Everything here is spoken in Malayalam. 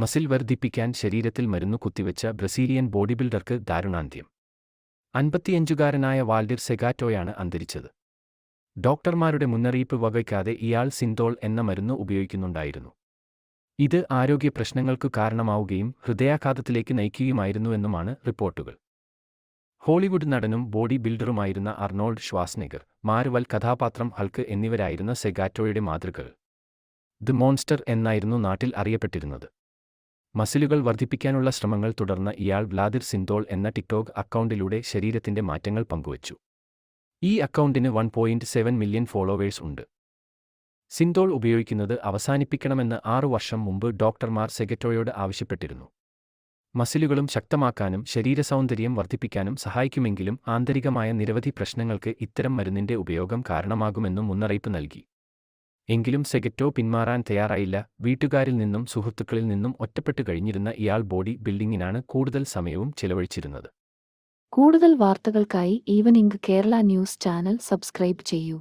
മസിൽ വർദ്ധിപ്പിക്കാൻ ശരീരത്തിൽ മരുന്നു കുത്തിവെച്ച ബ്രസീലിയൻ ബോഡി ബിൽഡർക്ക് ദാരുണാന്ത്യം. അൻപത്തിയഞ്ചുകാരനായ വാൽഡിർ സെഗാറ്റോയാണ് അന്തരിച്ചത്. ഡോക്ടർമാരുടെ മുന്നറിയിപ്പ് വകയ്ക്കാതെ ഇയാൾ സിന്തോൾ എന്ന മരുന്ന് ഉപയോഗിക്കുന്നുണ്ടായിരുന്നു. ഇത് ആരോഗ്യ പ്രശ്നങ്ങൾക്കു കാരണമാവുകയും ഹൃദയാഘാതത്തിലേക്ക് നയിക്കുകയുമായിരുന്നുവെന്നുമാണ് റിപ്പോർട്ടുകൾ. ഹോളിവുഡ് നടനും ബോഡി ബിൽഡറുമായിരുന്ന അർണോൾഡ് ഷ്വാസ്നെഗർ മാരുവൽ കഥാപാത്രം ഹൾക്ക് എന്നിവരായിരുന്ന സെഗാറ്റോയുടെ മാതൃകകൾ. ദി മോൺസ്റ്റർ എന്നായിരുന്നു നാട്ടിൽ അറിയപ്പെട്ടിരുന്നത്. മസിലുകൾ വർദ്ധിപ്പിക്കാനുള്ള ശ്രമങ്ങൾ തുടർന്ന് ഇയാൾ വ്ലാദിർ സിന്തോൾ എന്ന ടിക്ടോക്ക് അക്കൗണ്ടിലൂടെ ശരീരത്തിന്റെ മാറ്റങ്ങൾ പങ്കുവച്ചു. ഈ അക്കൗണ്ടിന് one point seven million followers ഉണ്ട്. സിന്തോൾ ഉപയോഗിക്കുന്നത് അവസാനിപ്പിക്കണമെന്ന് ആറു വർഷം മുമ്പ് ഡോക്ടർമാർ സെഗറ്റോയോട് ആവശ്യപ്പെട്ടിരുന്നു. മസിലുകളും ശക്തമാക്കാനും ശരീരസൗന്ദര്യം വർദ്ധിപ്പിക്കാനും സഹായിക്കുമെങ്കിലും ആന്തരികമായ നിരവധി പ്രശ്നങ്ങൾക്ക് ഇത്തരം മരുന്നിന്റെ ഉപയോഗം കാരണമാകുമെന്നും മുന്നറിയിപ്പ് നൽകി. എങ്കിലും സെഗറ്റോ പിന്മാറാൻ തയ്യാറായില്ല. വീട്ടുകാരിൽ നിന്നും സുഹൃത്തുക്കളിൽ നിന്നും ഒറ്റപ്പെട്ടു കഴിഞ്ഞിരുന്ന ഇയാൾ ബോഡി ബിൽഡിങ്ങിനാണ് കൂടുതൽ സമയവും ചെലവഴിച്ചിരുന്നത്. കൂടുതൽ വാർത്തകൾക്കായി evening Kerala news channel subscribe ചെയ്യൂ.